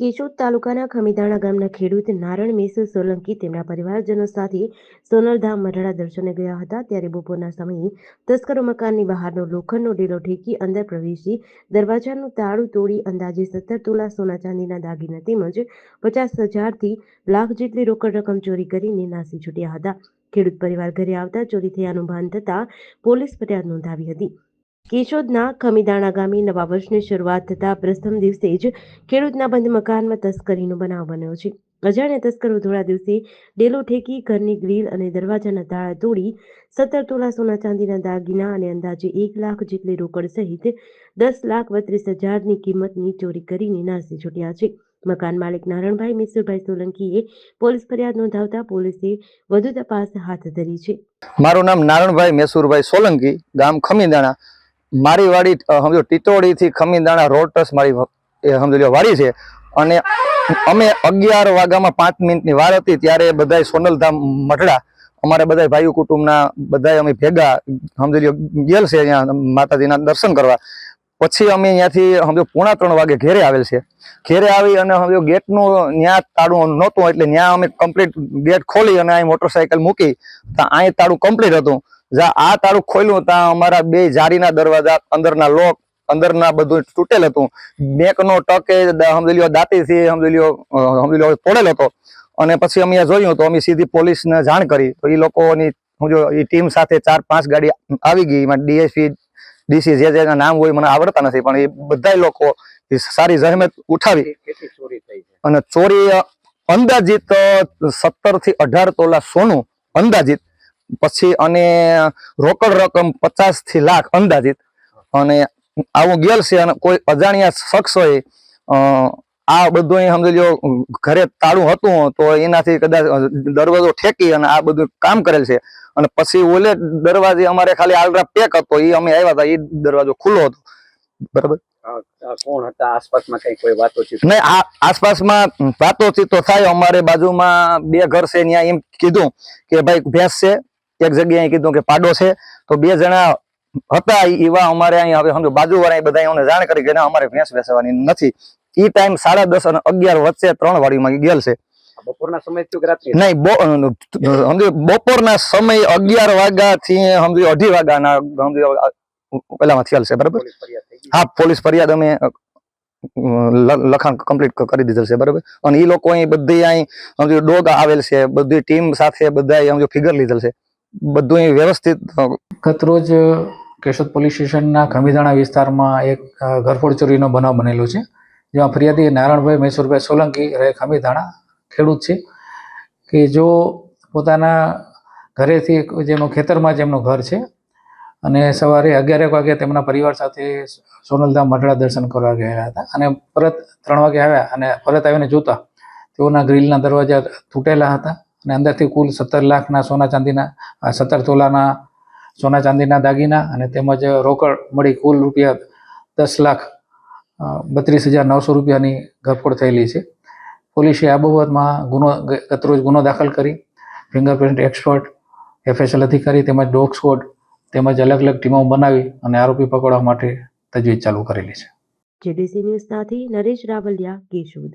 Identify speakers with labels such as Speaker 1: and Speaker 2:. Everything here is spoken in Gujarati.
Speaker 1: કેશોદ તાલુકાના ખમીદાણા ગામના ખેડૂત નારણ મેસુ સોલંકી તેમના પરિવારજનો સાથે સોનલધામ મઢડા દર્શને ગયા હતા. ત્યારે બપોરના સમયે તસ્કરો મકાનની બહારનો લોખંડનો ઢીલો ઠેકી અંદર પ્રવેશી દરવાજાનું તાળું તોડી અંદાજે સત્તર તોલા સોના ચાંદીના દાગીના તેમજ પચાસ હજારથી લાખ જેટલી રોકડ રકમ ચોરી કરીને નાસી છૂટ્યા હતા. ખેડૂત પરિવાર ઘરે આવતા ચોરી થયાનું ભાન થતાં પોલીસ ફરિયાદ નોંધાવી હતી. કેશોદના ખમીદાણા ગામે નવા વર્ષની શરૂઆત થતા પ્રથમ દિવસે જ ખેડૂતના બંધ મકાનમાં તસ્કરીનો બનાવ બન્યો છે. અજાણ્યા તસ્કરો થોડા દિવસે ડેલો ઠેકી, ઘરની ગ્રીલ અને દરવાજાના તાળા તોડી, સત્તર તોલા સોના ચાંદીના દાગીના અને અંદાજે એક લાખ જેટલી રોકડ સહિત દસ લાખ બત્રીસ હજારની કિંમતની ચોરી કરીને નાસી છૂટ્યા છે. મકાન માલિક નારણભાઈ મિસુરભાઈ સોલંકીએ પોલીસ ફરિયાદ નોંધાવતા પોલીસે વધુ તપાસ હાથ ધરી છે.
Speaker 2: મારું નામ નારણભાઈ મેસુરભાઈ સોલંકી, ગામ ખમીદાણા મારી વાડી સમજો ટીટોડીથી ખમીદાણા રોડ ટચ મારી એ સમજો લ્યો, વાડી છે. અને અમે અગિયાર વાગ્યામાં પાંચ મિનિટની વાર હતી, ત્યારે બધાય સોનલધામ મઢડા, અમારે બધા ભાઈઓ કુટુંબના બધાય અમે ભેગા, સમજો લ્યો, ગયેલ છે અહીંયા માતાજીના દર્શન કરવા. પછી અમે અહીંયાથી, સમજો, પોણા ત્રણ વાગે ઘેરે આવેલ છે. ઘેરે આવી અને સમજો, ગેટનું ન્યા તાળું નહોતું, એટલે ન્યા અમે કમ્પ્લીટ ગેટ ખોલી અને અહીં મોટરસાયકલ મૂકી, તો અહીં તાળું કમ્પ્લીટ હતું. આ તારું ખોલ્યું ત્યાં અમારા બે જારીના દરવાજા અંદરના લોક અંદરના બધું તૂટેલ હતું. બેકનો ટકે સમજી લ્યો દાંતીથી સમજી લ્યો સમજી લ્યો તોડેલ હતો. અને પછી અમે જોયું તો અમે સીધી પોલીસને જાણ કરી. તો એ લોકોની હું જો એ ટીમ સાથે ચાર પાંચ ગાડી આવી ગઈ. એમાં ડીએસપી ડીસી જે જેના નામ હોય મને આવડતા નથી પણ એ બધા લોકો એ સારી જહેમત ઉઠાવી.
Speaker 3: ચોરી
Speaker 2: અને ચોરી અંદાજિત સત્તરથી અઢાર તોલા સોનું અંદાજિત પછી અને રોકડ રકમ પચાસથી લાખ અંદાજિત. અને આવું ગયેલ છે અને કોઈ અજાણ્યા શખ્સોએ આ બધું સમજી લ્યો ઘરે તાળું હતું તો એનાથી કદાચ દરવાજો ઠેકી અને આ બધું કામ કરેલ છે. અને પછી ઓલે દરવાજે અમારે ખાલી આલરા પેક હતો એ અમે આવ્યા હતા એ દરવાજો ખુલ્લો હતો. બરાબર?
Speaker 3: કોણ હતા? આસપાસમાં કઈ કોઈ વાતો
Speaker 2: નહીં આ આસપાસમાં વાતોચીત તો થાય અમારે બાજુમાં બે ઘર છે ત્યાં એમ કીધું કે ભાઈ ભેંસ છે એક જગ્યાએ કીધું કે પાડો છે. તો બે જણા હતા એવા અમારે અહીંયા હવે સમજો બાજુવાળા બધા અમને જાણ કરી કે ના અમારે ભેંસ બેસવાની નથી. એ ટાઈમ સાડા દસ અને અગિયાર વચ્ચે ત્રણ વાડીમાં ગયેલ છે.
Speaker 3: બપોરના સમય
Speaker 2: નહીં બપોરના સમય અગિયાર વાગ્યા થી સમજો અઢી વાગ્યાના સમજો પેલામાં થયેલ છે બરાબર? હા પોલીસ ફરિયાદ અમે લખાણ કમ્પ્લીટ કરી દીધેલ છે બરાબર? અને એ લોકો અહીં બધી અહીં સમજો ડોગ આવેલ છે બધી ટીમ સાથે બધા સમજો ફિગર લીધેલ છે. બધું અહીં વ્યવસ્થિત.
Speaker 4: ગતરોજ કેશોદ પોલીસ સ્ટેશનના ખમીદાણા વિસ્તારમાં એક ઘરફોડ ચોરીનો બનાવ બનેલો છે, જેમાં ફરિયાદી નારાયણભાઈ મૈસુરભાઈ સોલંકી રહે ખમીદાણા ખેડૂત છે, કે જો પોતાના ઘરેથી જેમનું ખેતરમાં જેમનું ઘર છે, અને સવારે અગિયારેક વાગે તેમના પરિવાર સાથે સોનલધામ મઢડા દર્શન કરવા ગયા હતા, અને પરત ત્રણ વાગે આવ્યા અને પરત આવીને જોતા તેઓના ગ્રીલના દરવાજા તૂટેલા હતા અને અંદરથી કુલ સત્તર લાખના સોના ચાંદીના સત્તર તોલાના સોના ચાંદીના દાગીના અને તેમજ રોકડ મળી કુલ રૂપિયા દસ લાખ બત્રીસ હજાર નવસો રૂપિયાની ઘરફોડ થયેલી છે. પોલીસે આ બાબતમાં ગુનો, ગતરોજ ગુનો દાખલ કરી, ફિંગરપ્રિન્ટ એક્સપર્ટ, એફએસએલ અધિકારી તેમજ ડોગ સ્કોડ તેમજ અલગ અલગ ટીમો બનાવી અને આરોપી પકડવા માટે તજવીજ ચાલુ કરેલી છે.
Speaker 1: JDC news Naresh Ravaliya Keshod.